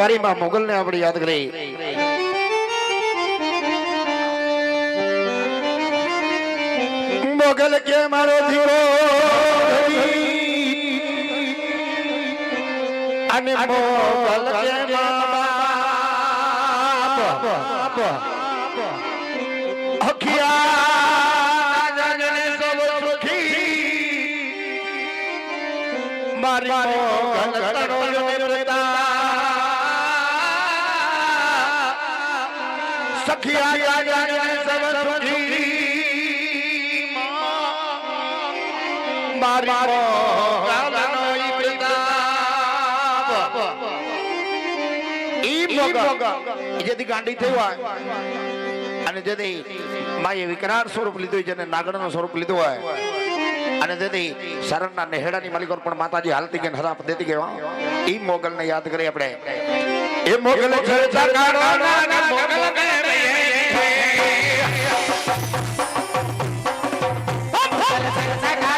વારી માં મોગલ ને આપણે યાદ કરી. મોગલ કે મારો ધીરો અને મોગલ કે બાપ. અખિયા મારી જેથી ગાંડી થયું હોય અને જેથી માએ વિકરાળ સ્વરૂપ લીધું હોય જેને નાગણનું સ્વરૂપ લીધું હોય અને તેથી શરણના નેહડાની માલિકો પણ માતાજી હાલતી ગઈ હરાપ દેતી ગયો એ મોગલને યાદ કરી આપણે એ મોગલ મોગલ चल चल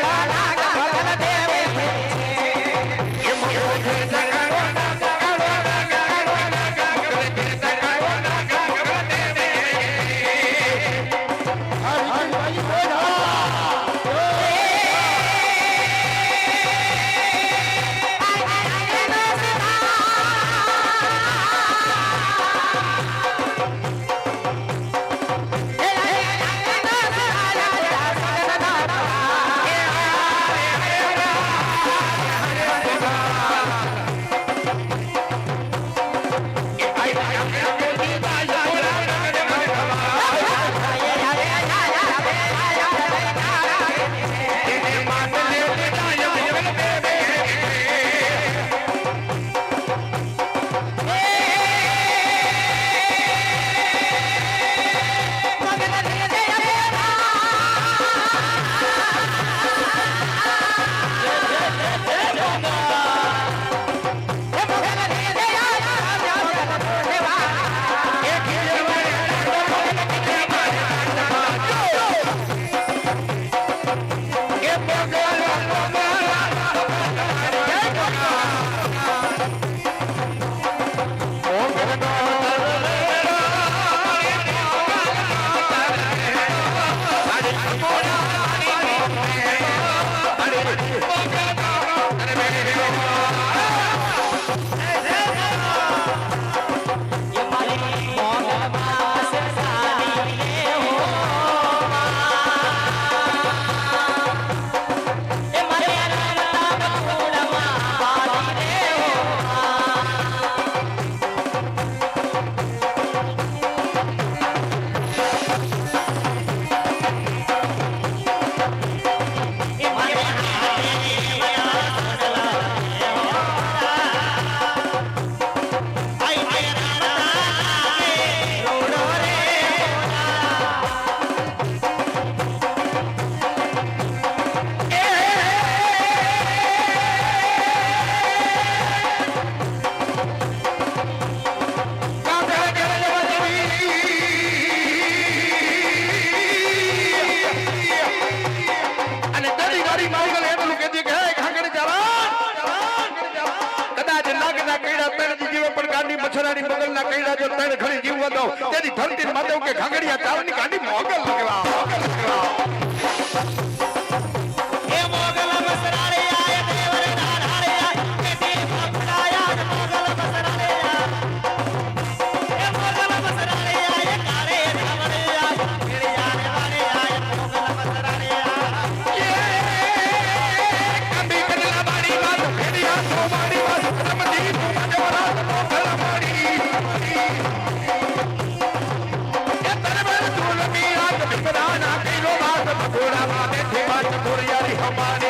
Romani.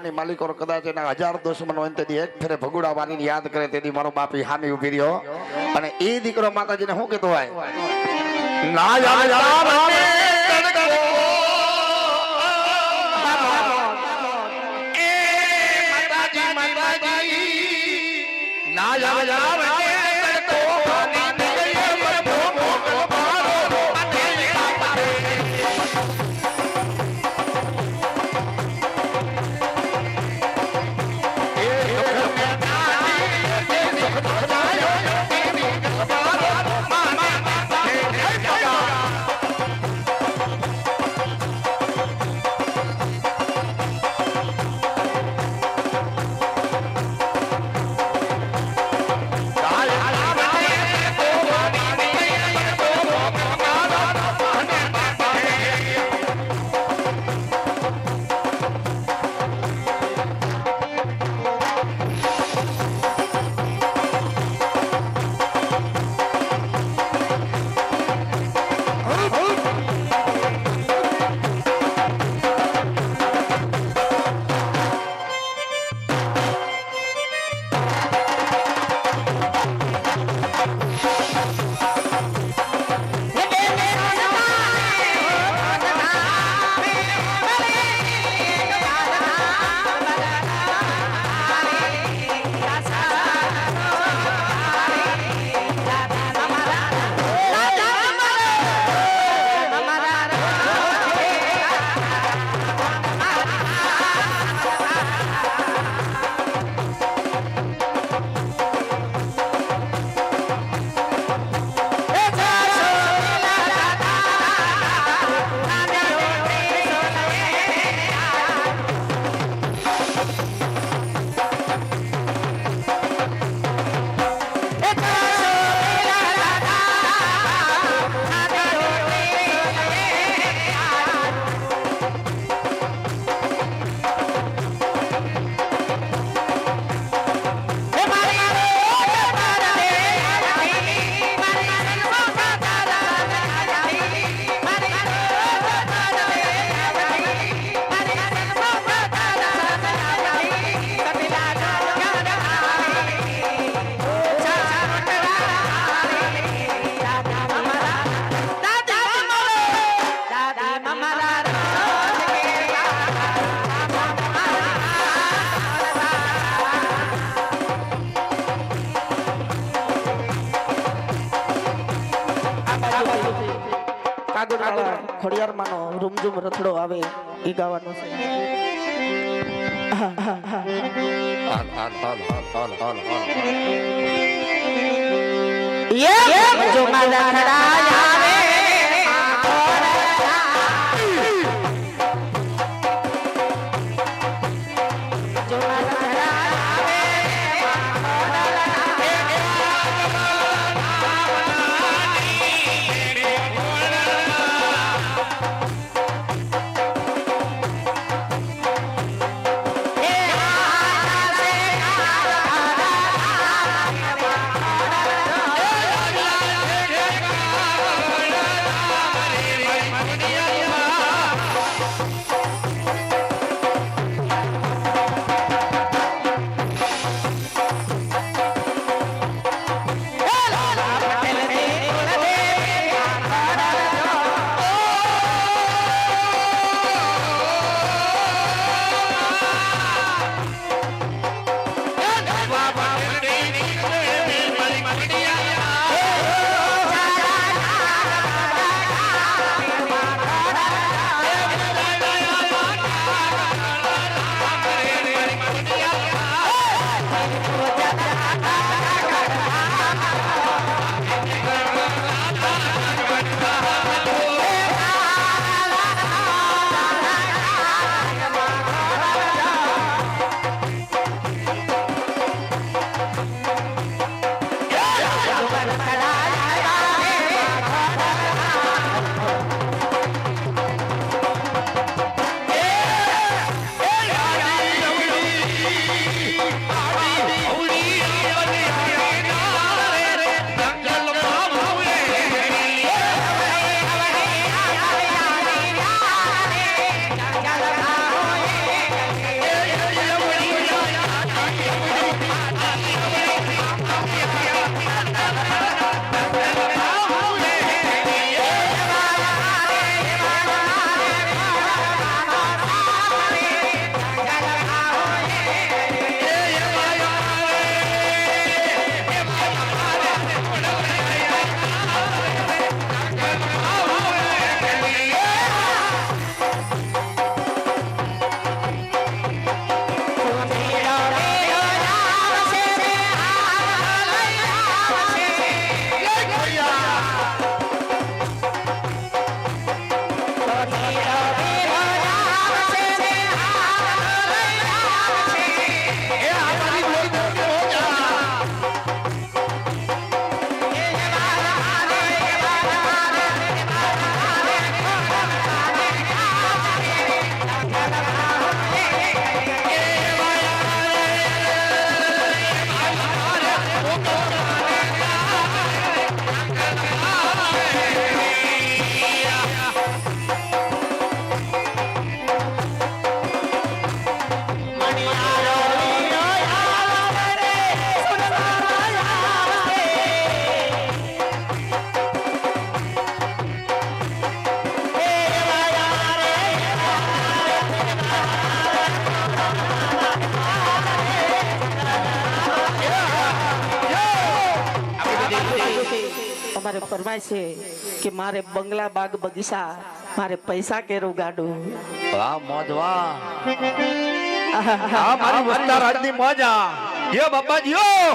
દુનિયાની માલિકો કદાચ એના હજાર દુશ્મન હોય તેથી એક ફેરે ભગુડા યાદ કરે તેથી મારો બાપી હામી ઊભી રહ્યો. અને એ દીકરો માતાજીને શું કહેતો હોય? ના માતાજી. ના. ખોડિયારમાંનો રૂમઝુમ રથડો આવે એ ગાવાનો છે. જો મારા આવે અમારે ફરમાય છે કે મારે બંગલા બાગ બગીચા મારે પૈસા કેરું ગાડું. વાહ મોજ વાહ. આ મારી વસ્તાર રાજની મોજા યો બાપાજી યો.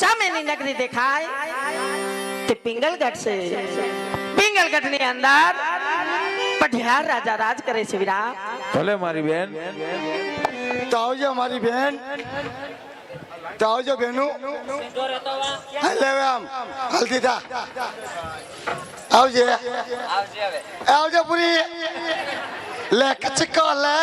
સામેની નગરી દેખાય. તે પિંગલગઢ છે. પિંગલગઢની અંદર પઢિયાર રાજા રાજ કરે છે વિરા ભલે મારી બેન. તો આવજો મારી બેન. તો આવજો બેનુ. હાલે આમ. હાલતી થા. આવજે. આવજો પૂરી. લે કચકો લે.